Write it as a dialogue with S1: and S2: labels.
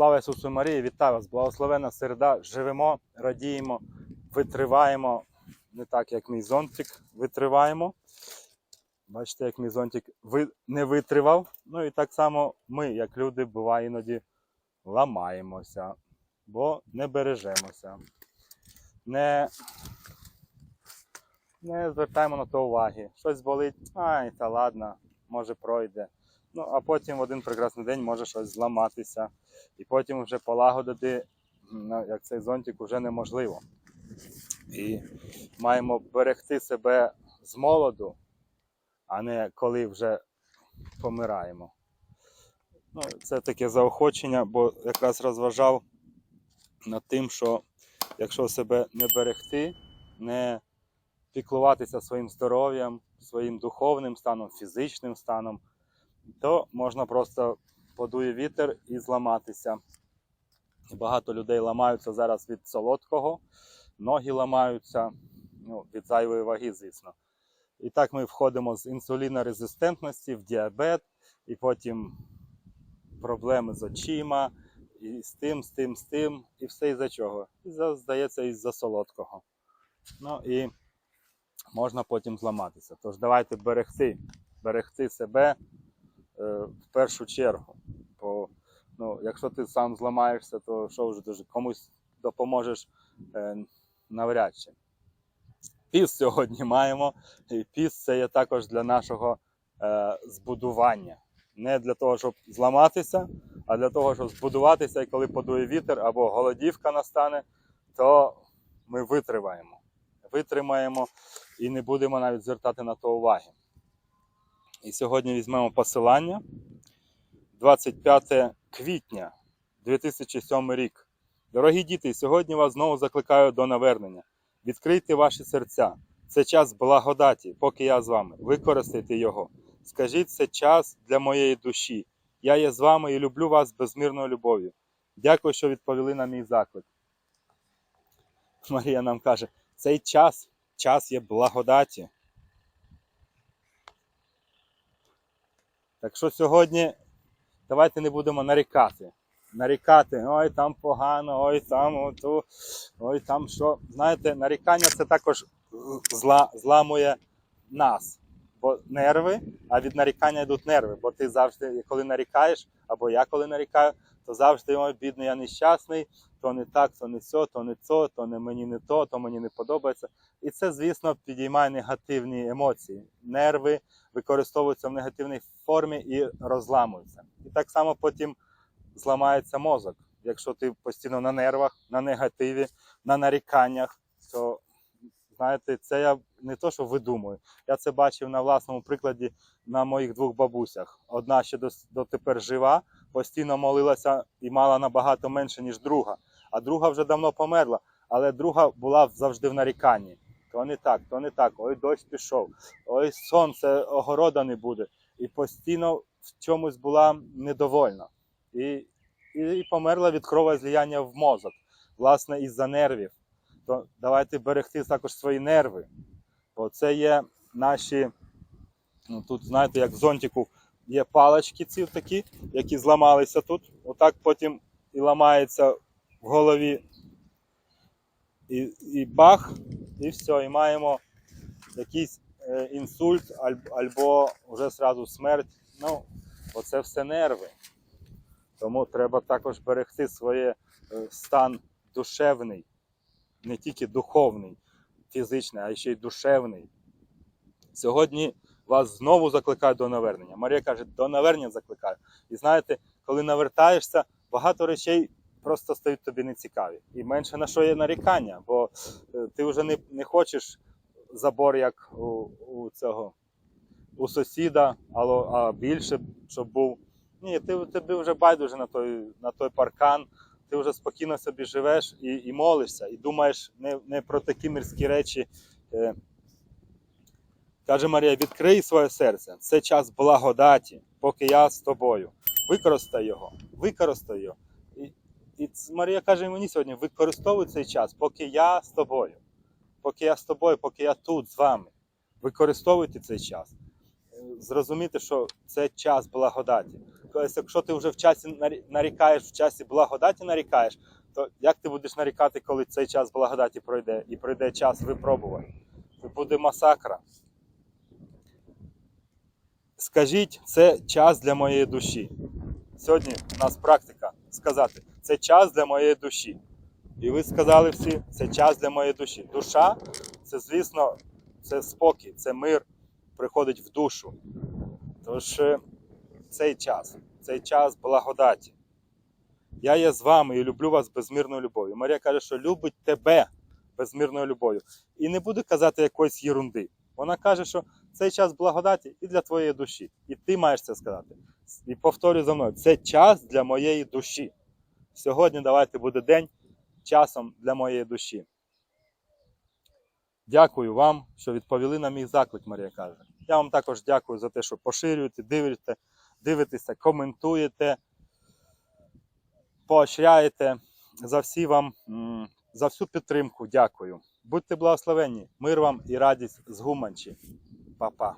S1: Слава Ісусу Марії, вітаю вас! Благословена середа. Живемо, радіємо, витриваємо. Не так, як мій зонтик, витриваємо. Бачите, як мій зонтик не витривав. Ну і так само ми, як люди, буває іноді ламаємося, бо не бережемося. Не, не звертаємо на то уваги. Щось болить, ай, та ладно, може пройде. Ну, а потім в один прекрасний день може щось зламатися. І потім вже полагодити, як цей зонтик, вже неможливо. І маємо берегти себе з молоду, а не коли вже помираємо. Ну, це таке заохочення, бо якраз розважав над тим, що якщо себе не берегти, не піклуватися своїм здоров'ям, своїм духовним станом, фізичним станом, то можна просто подує вітер і зламатися. Багато людей ламаються зараз від солодкого, ноги ламаються ну, від зайвої ваги, звісно. І так ми входимо з інсулінорезистентності в діабет, і потім проблеми з очима, і з тим, з тим, з тим, і все із-за чого. І здається, із-за солодкого. Ну і можна потім зламатися. Тож давайте берегти, берегти себе в першу чергу. Бо ну, якщо ти сам зламаєшся, то що вже дуже комусь допоможеш е, навряд чи. Піс сьогодні маємо. І піс це є також для нашого е, збудування. Не для того, щоб зламатися, а для того, щоб збудуватися, і коли подує вітер або голодівка настане, то ми витримаємо. Витримаємо і не будемо навіть звертати на то уваги. І сьогодні візьмемо посилання 25 квітня 2007 рік. Дорогі діти, сьогодні вас знову закликаю до навернення. Відкрийте ваші серця. Це час благодаті, поки я з вами. Використайте його. Скажіть, це час для моєї душі. Я є з вами і люблю вас безмірною любов'ю. Дякую, що відповіли на мій заклик. Марія нам каже: цей час, час є благодаті. Так що сьогодні давайте не будемо нарікати. Нарікати, ой, там погано, ой, там оту, ой, там що. Знаєте, нарікання це також зла, зламує нас. Бо нерви, а від нарікання йдуть нерви. Бо ти завжди, коли нарікаєш, або я коли нарікаю, то завжди ой, бідний, я нещасний, то не так, то не сьо, то не цо, то не мені не то, то мені не подобається. І це, звісно, підіймає негативні емоції. Нерви використовуються в негативній формі і розламуються. І так само потім зламається мозок. Якщо ти постійно на нервах, на негативі, на наріканнях, то знаєте, це я не то, що видумую. Я це бачив на власному прикладі на моїх двох бабусях. Одна ще дотепер жива, постійно молилася і мала набагато менше, ніж друга. А друга вже давно померла, але друга була завжди в наріканні. То не так, то не так. Ой, дощ пішов, ой, сонце, огорода не буде. І постійно в чомусь була недовольна. І, і, і померла від кровозліяння в мозок, власне, із-за нервів. То давайте берегти також свої нерви. Бо це є наші, ну тут, знаєте, як в зонтику є палички ці такі, які зламалися тут. Отак потім і ламається в голові. І, і бах, і все, і маємо якийсь е, інсульт або вже зразу смерть. Ну, оце все нерви. Тому треба також берегти своє е, стан душевний, не тільки духовний, фізичний, а ще й душевний. Сьогодні вас знову закликаю до навернення. Марія каже, до навернення закликаю. І знаєте, коли навертаєшся, багато речей просто стають тобі нецікаві. І менше на що є нарікання, бо е, ти вже не, не хочеш забор, як у, у цього у сусіда, а більше, щоб був. Ні, ти, тобі вже байдуже на той, на той паркан, ти вже спокійно собі живеш і, і молишся, і думаєш не, не про такі мирські речі. Е, Каже Марія, відкрий своє серце. Це час благодаті, поки я з тобою. Використай його, використай його. І, і Марія каже мені сьогодні: використовуй цей час, поки я з тобою. Поки я з тобою, поки я тут з вами. Використовуйте цей час. Е, Зрозуміти, що це час благодаті. Тобто, якщо ти вже в часі нарікаєш, в часі благодаті нарікаєш, то як ти будеш нарікати, коли цей час благодаті пройде і пройде час випробувань? Це буде масакра. Скажіть, це час для моєї душі. Сьогодні у нас практика сказати, це час для моєї душі. І ви сказали всі, це час для моєї душі. Душа це, звісно, це спокій, це мир приходить в душу. Тож е, цей час, цей час благодаті. Я є з вами і люблю вас безмірною любов'ю. Марія каже, що любить тебе безмірною любов'ю. І не буде казати якоїсь єрунди. Вона каже, що цей час благодаті і для твоєї душі. І ти маєш це сказати. І повторюй за мною, це час для моєї душі. Сьогодні давайте буде день часом для моєї душі. Дякую вам, що відповіли на мій заклик, Марія каже. Я вам також дякую за те, що поширюєте, дивите, дивитеся, коментуєте, поощряєте. За всі вам, за всю підтримку дякую. Будьте благословенні, мир вам і радість з Гуманчі. Па-па.